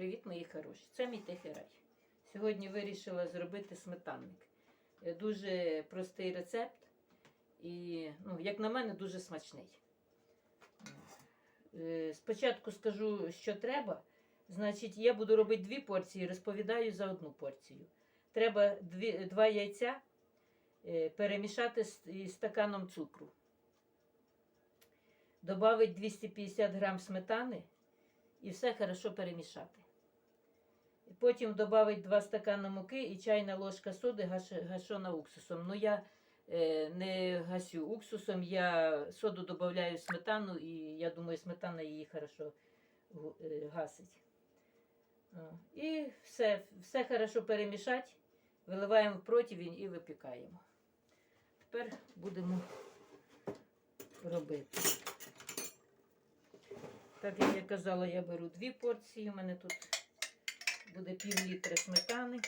Привіт, мої хороші! Це мій тихий рай. Сьогодні вирішила зробити сметанник. Е, Дуже простий рецепт і, ну, як на мене, дуже смачний. Е, Спочатку скажу, що треба. Значить, я буду робити дві порції, розповідаю за одну порцію. Треба дві, два яйця е, перемішати з стаканом цукру. Добавити 250 грам сметани і все хорошо перемішати. Потім додати 2 стакани муки і чайна ложка соди гашона уксусом. Ну я е, не гасю уксусом, я соду додаю сметану і я думаю, сметана її хорошо е, гасить. І все, все хорошо перемішати, виливаємо в противень і випікаємо. Тепер будемо робити. Так як я казала, я беру дві порції. У мене тут буде пів літра сметани.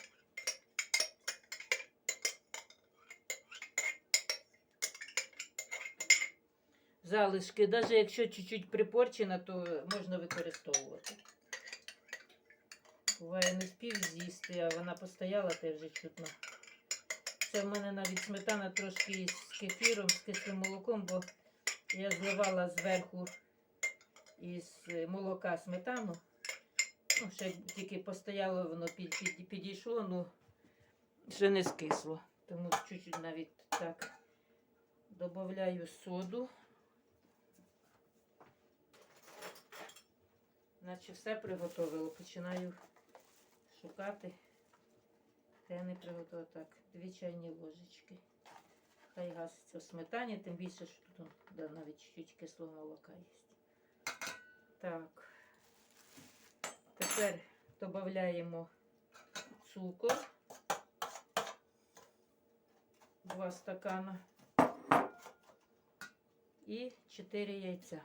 Залишки, навіть якщо чуть-чуть припорчена, то можна використовувати. Буває, не спів з'їсти, а вона постояла, те вже чутно. Це в мене навіть сметана трошки з кефіром, з кислим молоком, бо я зливала зверху із молока сметану. Ну, ще тільки постояло, воно під, під, підійшло, ну ще не скисло. Тому чуть-чуть навіть так додаю соду. Наче все приготовила. Починаю шукати. Те не приготувала так. Дві чайні ложечки. Хай гаситься в сметані, тим більше, що тут да, навіть чуть-чуть кислого молока є. Так. Тепер додаємо цукор. Два стакана. І 4 яйця.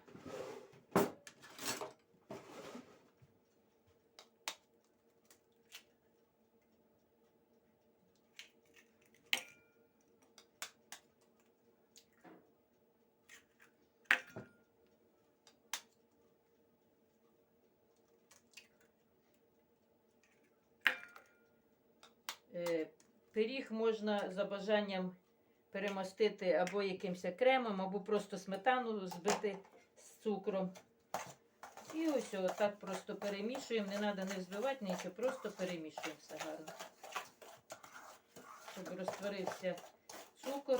Е, Пиріг можна за бажанням перемастити або якимось кремом, або просто сметану збити з цукром. І ось так просто перемішуємо. Не треба не взбивати нічого, просто перемішуємо все гарно. Щоб розтворився цукор.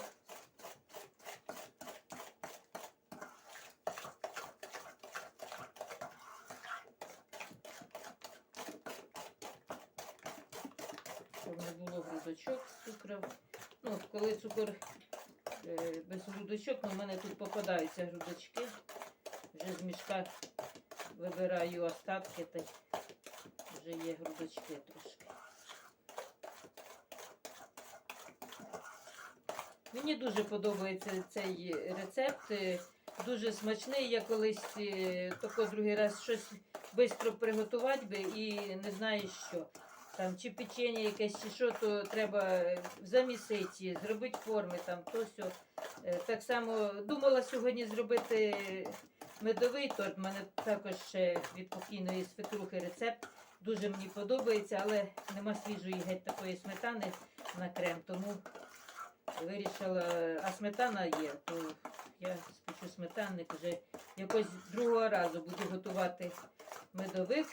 щоб не було грудочок з цукром. Ну, коли цукор е, без грудочок, ну, в мене тут попадаються грудочки. Вже з мішка вибираю остатки, та вже є грудочки трошки. Мені дуже подобається цей рецепт. е, Дуже смачний. Я колись е, тако другий раз щось швидко приготувати би і не знаю що там чи печення якесь, чи що, то треба замісити, зробити форми, там то все. Так само думала сьогодні зробити медовий торт. У мене також від покійної свекрухи рецепт. Дуже мені подобається, але нема свіжої геть такої сметани на крем, тому вирішила, а сметана є, то я спечу сметанник вже якось другого разу буду готувати медовик.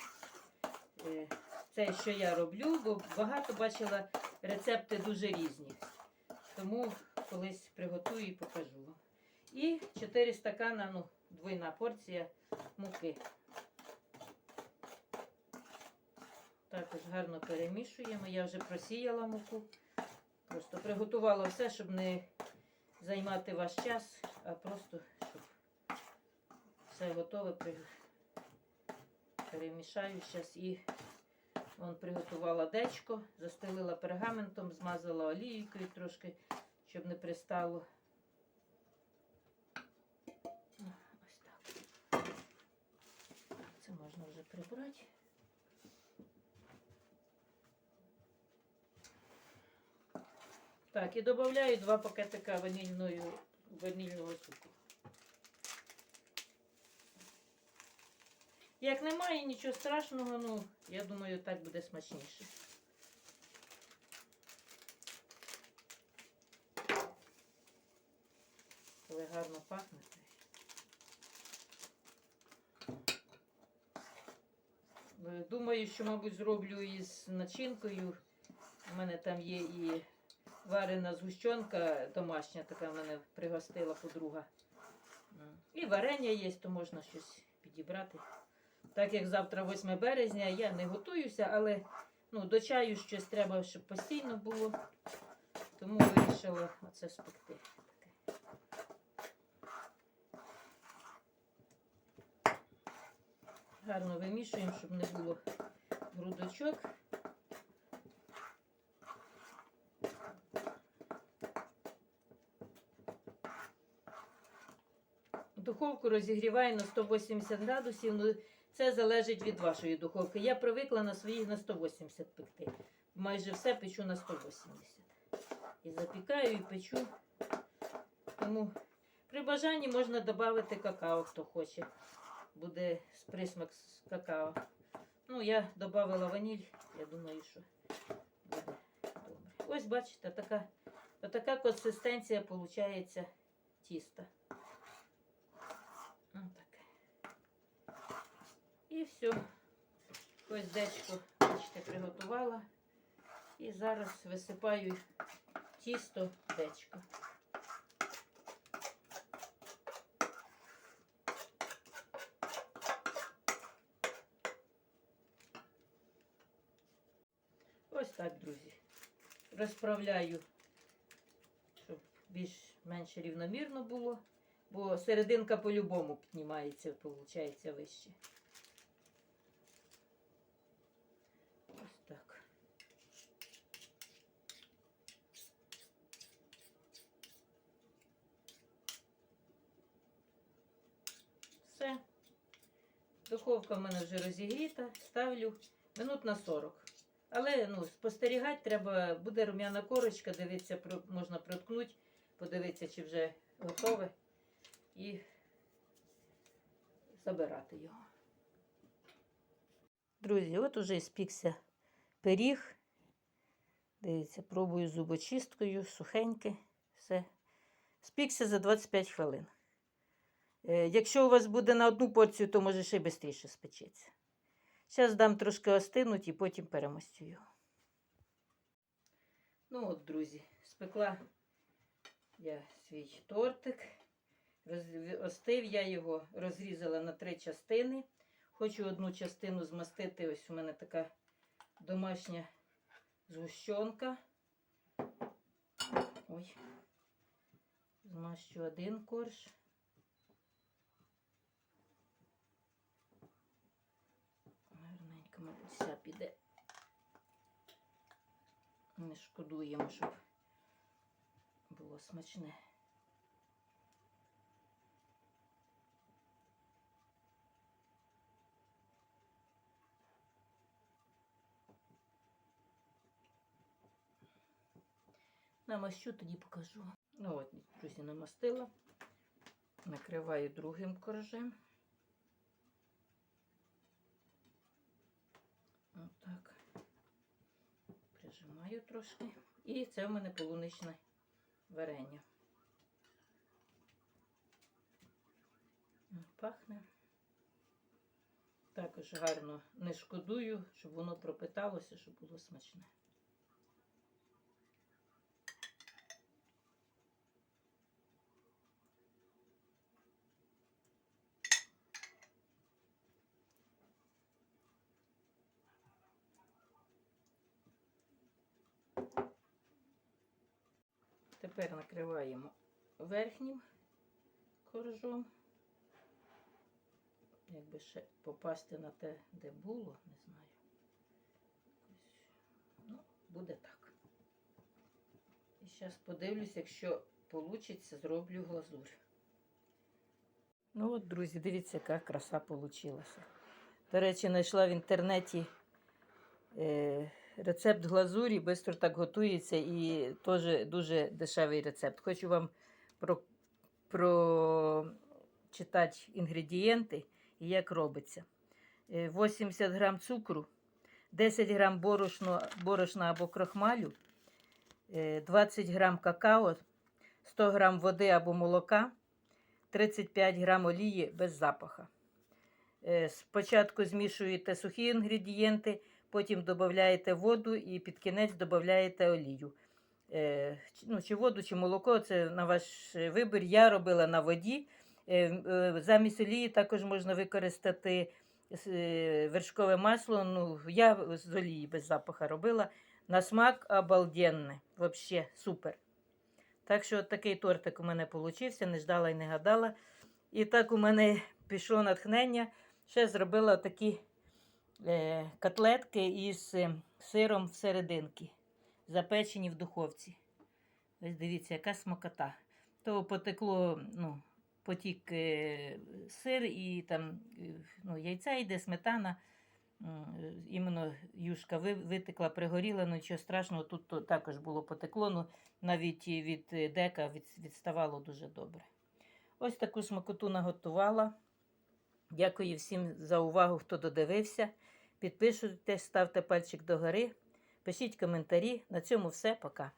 Це, що я роблю, бо багато бачила рецепти дуже різні. Тому колись приготую і покажу вам. І 4 стакана, ну, двойна порція муки. Також гарно перемішуємо. Я вже просіяла муку. Просто приготувала все, щоб не займати ваш час, а просто щоб все готове. Перемішаю зараз і Вон приготувала дечко, застелила пергаментом, змазала олійкою трошки, щоб не пристало. Ось так. Це можна вже прибрати. Так, і додаю два пакетика ванільної, ванільного цукру. Як немає нічого страшного, ну, я думаю, так буде смачніше. Коли гарно пахне. Е, Думаю, що, мабуть, зроблю із начинкою. У мене там є і варена згущенка домашня, така в мене пригостила подруга. І варення є, то можна щось підібрати. Так як завтра 8 березня, я не готуюся, але ну, до чаю щось треба, щоб постійно було. Тому вирішила оце спекти. Гарно вимішуємо, щоб не було грудочок. Духовку розігріваю на 180 градусів. Це залежить від вашої духовки. Я привикла на своїх на 180 пекти. Майже все печу на 180. І запікаю, і печу. Тому при бажанні можна додати какао, хто хоче. Буде присмак з какао. Ну, я додавала ваніль, я думаю, що буде добре. Ось бачите, така, така консистенція виходить тіста. Таке. І все. Ось дечко, бачите, приготувала. І зараз висипаю тісто дечко. Ось так, друзі. Розправляю, щоб більш-менш рівномірно було, бо серединка по-любому піднімається, виходить вище. Ось так. Все. Духовка в мене вже розігріта, ставлю минут на 40. Але ну, спостерігати треба, буде рум'яна корочка, дивитися, можна проткнути, подивитися, чи вже готове, і забирати його. Друзі, от уже спікся пиріг. Дивіться, пробую зубочисткою, сухеньке, все. Спікся за 25 хвилин. Е, Якщо у вас буде на одну порцію, то може ще швидше спечеться. Зараз дам трошки остинуть і потім перемостю його. Ну от, друзі, спекла я свій тортик. Остив я його, розрізала на три частини. Хочу одну частину змастити. Ось у мене така домашня згущенка. Ой. Змащу один корж. Піде. Не шкодуємо, щоб було смачне. Намащу, тоді покажу. Ну от, друзі, намастила. Накриваю другим коржем. Отак. Прижимаю трошки. І це в мене полуничне варення. Пахне. Також гарно не шкодую, щоб воно пропиталося, щоб було смачне. Тепер накриваємо верхнім коржом. Якби ще попасти на те, де було, не знаю. Ну, буде так. І зараз подивлюсь, якщо вийде, зроблю глазурь. Ну от, друзі, дивіться, яка краса вийшла. До речі, знайшла в інтернеті е, рецепт глазурі, швидко так готується і теж дуже дешевий рецепт. Хочу вам про, прочитати інгредієнти і як робиться. е, 80 грам цукру, 10 грам борошно, борошна або крохмалю, е, 20 грам какао, 100 грам води або молока, 35 грам олії без запаха. Е, Спочатку змішуєте сухі інгредієнти, потім додаєте воду і під кінець додаєте олію. Е, Ну, чи воду, чи молоко, це на ваш вибір. Я робила на воді. Е, е, Замість олії також можна використати е, вершкове масло. Ну, я з олії без запаха робила. На смак обалденне. Взагалі супер. Так що такий тортик у мене вийшов, не ждала і не гадала. І так у мене пішло натхнення. Ще зробила такі котлетки із е, сиром всерединки, запечені в духовці. Ось дивіться, яка смакота. То потекло, ну, потік е, сир і там е, ну, яйця йде, сметана. Е, Іменно юшка витекла, пригоріла, ну нічого страшного, тут також було потекло, ну навіть від е, дека відставало дуже добре. Ось таку смакоту наготувала. Дякую всім за увагу, хто додивився. Підписуйтесь, ставте пальчик догори, пишіть коментарі. На цьому все. Пока.